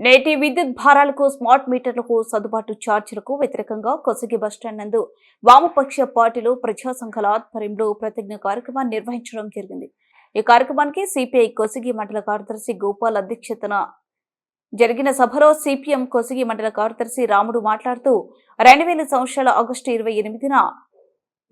నేటి విద్యుత్ భారాలకు స్మార్ట్ మీటర్లకు సర్దుబాటు ఛార్జీలకు వ్యతిరేకంగా కొసగి బస్టాండ్ నందు వామపక్ష పార్టీలు ప్రజా సంఘాల ఆధ్వర్యంలో ప్రతిజ్ఞ కార్యక్రమాన్ని నిర్వహించడం జరిగింది. ఈ కార్యక్రమానికి సిపిఐ కొసగి మండల కార్యదర్శి గోపాల్ అధ్యక్షతన జరిగిన సభలో సిపిఎం కొసగి మండల కార్యదర్శి రాముడు మాట్లాడుతూ రెండు వేల సంవత్సరాల ఆగస్టు ఇరవై ఎనిమిదిన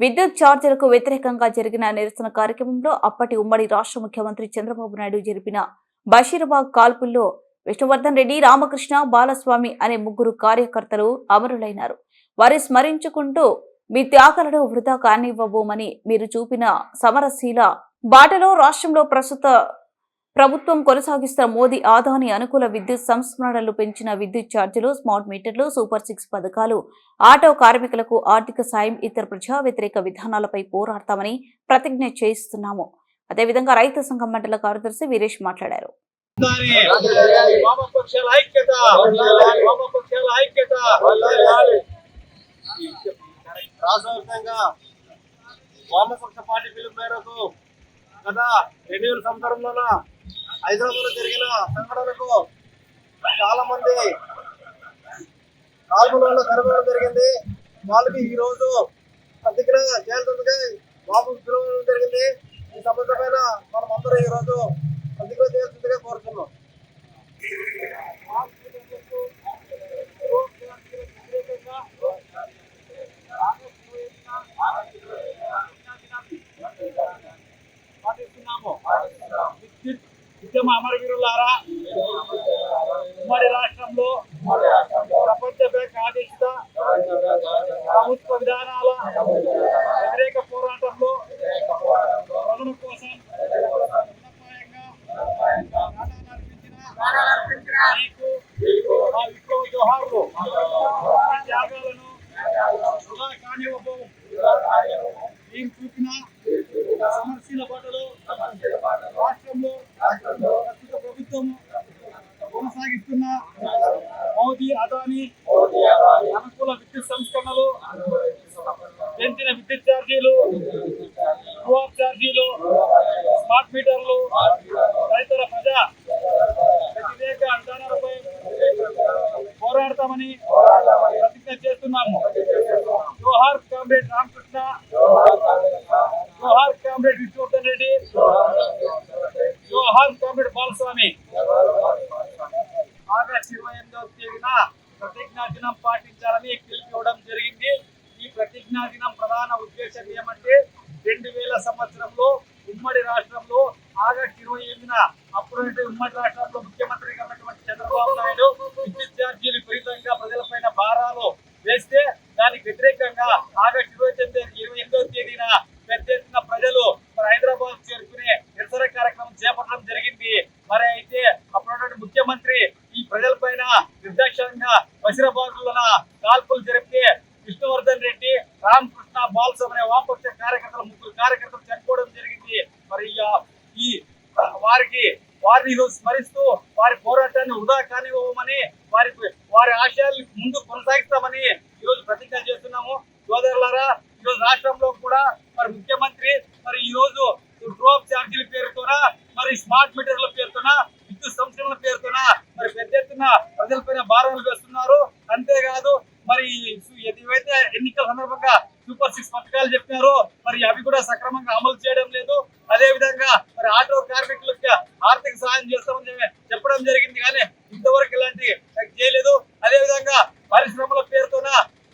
విద్యుత్ ఛార్జీలకు వ్యతిరేకంగా జరిగిన నిరసన కార్యక్రమంలో అప్పటి ఉమ్మడి రాష్ట్ర ముఖ్యమంత్రి చంద్రబాబు నాయుడు జరిపిన బషీర్బాగ్ కాల్పుల్లో విష్ణువర్ధన్ రెడ్డి రామకృష్ణ బాలస్వామి అనే ముగ్గురు కార్యకర్తలు అమరులైనారు. వారి స్మరించుకుంటూ మీ త్యాగాలను వృధా కానివ్వబోమని మీరు చూపిన సమరశీల బాటలో రాష్ట్రంలో ప్రస్తుత ప్రభుత్వం కొనసాగిస్తున్న మోదీ ఆదాని అనుకూల విద్యుత్ సంస్మరణలు పెంచిన విద్యుత్ ఛార్జీలు స్మార్ట్ మీటర్లు సూపర్ సిక్స్ పథకాలు ఆటో కార్మికులకు ఆర్థిక సాయం ఇతర ప్రజా వ్యతిరేక విధానాలపై పోరాడతామని ప్రతిజ్ఞ చేయిస్తున్నాము అదేవిధంగా రైతు సంఘం మండల కార్యదర్శి వీరేష్ మాట్లాడారు. దాని వామపక్షాల ఐక్యత. వామపక్షాల ఐక్యత. రాష్ట్ర వ్యాప్తంగా వామపక్ష పార్టీ పిలుపు మేరకు గత రెండు వేల సంవత్సరంలోన హైదరాబాద్లో జరిగిన సంఘటనకు చాలా మంది కాల్పులలో కనుగొనడం జరిగింది. వాళ్ళకి ఈ రోజు ప్రతిజ్ఞ చేయాల్సిందిగా బాబు పిలవడం జరిగింది. ఈ సంబంధమైన పైన మనం అందరూ ఈ రోజు కోరుతున్నాం పాటిస్తున్నాము. ఉద్యమ అమరవీరులారా ఉమ్మడి రాష్ట్రంలో ప్రపంచ బ్యాంక్ ఆదేశిత ప్రభుత్వ విధానాల మా విప్లవ జోహార్లు మీ త్యాగాలను వృధా కానివ్వబోము. మేము చూపిన సమస్యల బాటలో రాష్ట్రంలో ప్రస్తుత ప్రభుత్వము కొనసాగిస్తున్న మోదీ అదాని అనుకూల విద్యుత్ సంస్కరణలు పెంచిన విద్యుత్ ఛార్జీలు ట్రూ-అప్ ఛార్జీలు స్మార్ట్ మీటర్లు తదితర ప్రజా వ్యతిరేక విధానాలపై పోరాడతామని ప్రతిజ్ఞ చేస్తున్నాము జోహార్ కామ్రేడ్ రామకృష్ణ జోహార్ కామ్రేడ్ విష్ణువర్ధన్ రెడ్డి. జోహార్ కామ్రేడ్ బాలస్వామి. ఆగస్టు ఇరవై ఎనిమిదవ తేదీన ప్రతిజ్ఞా దినం పాటించాలని పిలిపివ్వడం జరిగింది. ఈ ప్రతిజ్ఞా దినం ప్రధాన ఉద్దేశం ఏమంటే రెండు వేల సంవత్సరంలో ఉమ్మడి రాష్ట్రంలో ఆగస్టు ఇరవై ఎనిమిదిన అప్పుడు ఉమ్మడి రాష్ట్రంలో ముఖ్యమంత్రిగా ఉన్నటువంటి చంద్రబాబు నాయుడు విద్యుత్ ఛార్జీలు విపరీతంగా ప్రజలపైన భారాలు వేస్తే దానికి వ్యతిరేకంగా ఆగస్టు ఇరవై తొమ్మిది ఇరవై ఎనిమిదవ తేదీన పెద్ద ఎత్తున ప్రజలు మరి హైదరాబాద్ చేరుకునే నిరసన కార్యక్రమం చేపట్టడం జరిగింది మరి అయితే అప్పుడున్నటువంటి ముఖ్యమంత్రి ఈ ప్రజలపైన నిర్దాక్షిణ్యంగా బషీరాబాద్లోన కాల్పులు జరిపితే విష్ణువర్ధన్ రెడ్డి రామకృష్ణ బాల్సం అనే వామపక్ష కార్యకర్తలు ముగ్గురు కార్యకర్తలు చనిపోవడం జరిగింది. మరి ఈ- వారికి వారిని స్మరిస్తూ వారి పోరాటాన్ని వృధా కానివ్వమని వారి వారి ఆశయాల్ని ముందు కొనసాగిస్తామని ఈరోజు ప్రతిజ్ఞ చేస్తున్నాము. సోదరులారా ఈరోజు రాష్ట్రంలో కూడా మరి ముఖ్యమంత్రి మరి ఈ రోజు డ్రోప్ ఛార్జీల పేరుతోన మరి స్మార్ట్ మీటర్ల పేరుతోన విద్యుత్ సంస్థల పేరుతోన మరి పెద్ద ఎత్తున ప్రజలపైన భారాలు వేస్తున్నారు. అంతేకాదు మరి ఏదైతే ఎన్నికల సందర్భంగా సూపర్ సిక్స్ పథకాలు చెప్పినారో మరి అవి కూడా సక్రమంగా అమలు చేయడం లేదు. అదే విధంగా మరి ఆటో కార్మికులకు ఆర్థిక సహాయం చేస్తామని చెప్పడం జరిగింది కానీ ఇంతవరకు ఇలాంటి చేయలేదు. అదే విధంగా పరిశ్రమల పేరుతోన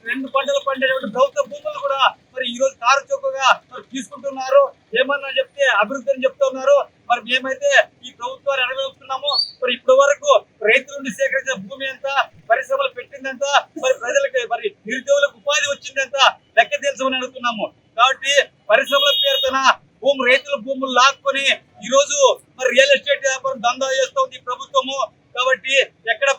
రెండు పంటలు పండేటువంటి ప్రభుత్వ భూములు కూడా మరి ఈ రోజు కారు చౌకగా మరి తీసుకుంటున్నారు. ఏమన్నా చెప్తే అభివృద్ధి అని చెప్తున్నారు. మరి మేమైతే ఈ ప్రభుత్వాన్ని అడగలుగుతున్నాము మరి ఇప్పటి వరకు రైతుల నుండి సేకరించిన భూమి ఎంత పరిశ్రమలు పెట్టిందంత మరి ప్రజలకు మరి నిరుద్యోగులకు ఉపాధి వచ్చిందంత లెక్క తెలుసమని అడుగుతున్నాము. కాబట్టి పరిశ్రమల పేరుతోన భూమి రైతుల భూములు లాక్కొని ఈ రోజు మరి రియల్ ఎస్టేట్ వ్యాపారం దందా చేస్తోంది ఉంది ప్రభుత్వము. కాబట్టి ఎక్కడ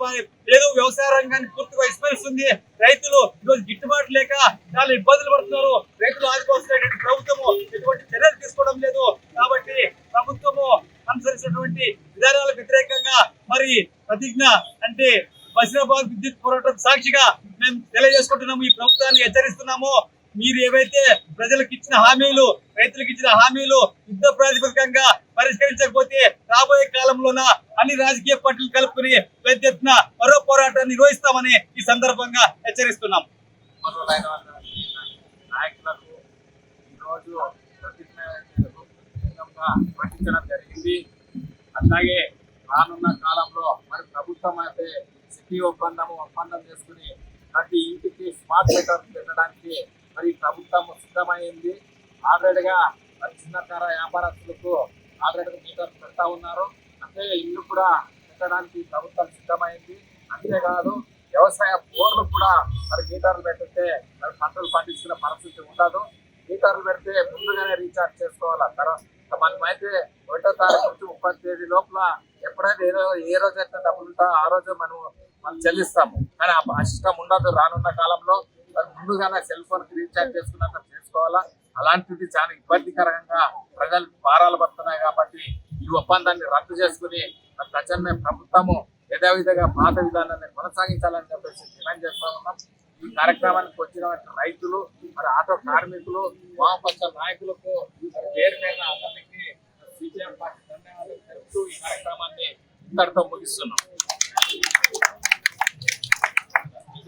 ఏదో వ్యవసాయ రంగాన్ని పూర్తిగా విస్మరిస్తుంది రైతులు ఈరోజు గిట్టుబాటు లేక చాలా ఇబ్బందులు పడుతున్నారు. రైతులు ఆదుకోవాల్సినటువంటి ప్రభుత్వము ఎటువంటి చర్యలు తీసుకోవడం లేదు. కాబట్టి ప్రభుత్వం అనుసరిస్తున్నటువంటి విధానాలకు వ్యతిరేకంగా మరి ప్రతిజ్ఞ అంటే బషీరాబాద్ విద్యుత్ పోరాటం సాక్షిగా మేము తెలియజేసుకుంటున్నాము ఈ ప్రభుత్వాన్ని హెచ్చరిస్తున్నాము. మీరు ఏవైతే ప్రజలకు ఇచ్చిన హామీలు రైతులకు ఇచ్చిన హామీలు యుద్ధ ప్రాతిపదికంగా పరిష్కరించకపోతే రాబోయే కాలంలోన అన్ని రాజకీయ పార్టీలు కలుపుకుని పెద్ద ఎత్తున మరో పోరాటాన్ని నిర్వహిస్తామని ఈ సందర్భంగా హెచ్చరిస్తున్నాం. నాయకులకు ఈరోజు ప్రతిజ్ఞ అట్లాగే రానున్న కాలంలో మరి ప్రభుత్వం అయితే సిటీ ఒప్పందం ఒప్పందం చేసుకుని ప్రతి ఇంటికి స్మార్ట్ మీటర్ పెట్టడానికి మరి ప్రభుత్వం సిద్ధమైంది. ఆల్రెడీగా మరి చిన్నతర వ్యాపారస్తులకు ఆల్రెడీ మీటర్ పెడతా ఉన్నారు. అంటే ఇల్లు కూడా పెట్టడానికి ప్రభుత్వం సిద్ధమైంది. అంతేకాదు వ్యవసాయ బోర్లు కూడా మరి మీటర్లు పెట్టితే మరి పంటలు పండించుకునే పరిస్థితి ఉండదు. మీటర్లు పెడితే ముందుగానే రీఛార్జ్ చేసుకోవాలి. తర్వాత మనమైతే ఒకటో తారీఖు తేదీ లోపల ఎప్పుడైతే ఏదో ఏ రోజు అయితే డబ్బులు ఉంటా ఆ రోజు మనం మనం చెల్లిస్తాము. కానీ ఆ సిస్టమ్ ఉండదు. రానున్న కాలంలో మరి ముందుగానే సెల్ ఫోన్ రీఛార్జ్ చేసుకున్నాక చేసుకోవాలా? అలాంటిది చాలా ఇబ్బందికరంగా ప్రజలకు భారాలు పడుతున్నాయి కాబట్టి ఈ ఒప్పందాన్ని రద్దు చేసుకుని మరి తక్షణమే ప్రభుత్వము యథావిధిగా పాత విధానాన్ని కొనసాగించాలని చెప్పేసి డిమాండ్ చేస్తా ఉన్నాం. ఈ కార్యక్రమానికి వచ్చినటువంటి రైతులు మరి ఆటో కార్మికులు వామపక్ష నాయకులకు పేరు మీద అందరికీ సిపిఎం పార్టీ చెప్తూ ఈ కార్యక్రమాన్ని ఇంతటితో ముగిస్తున్నాం.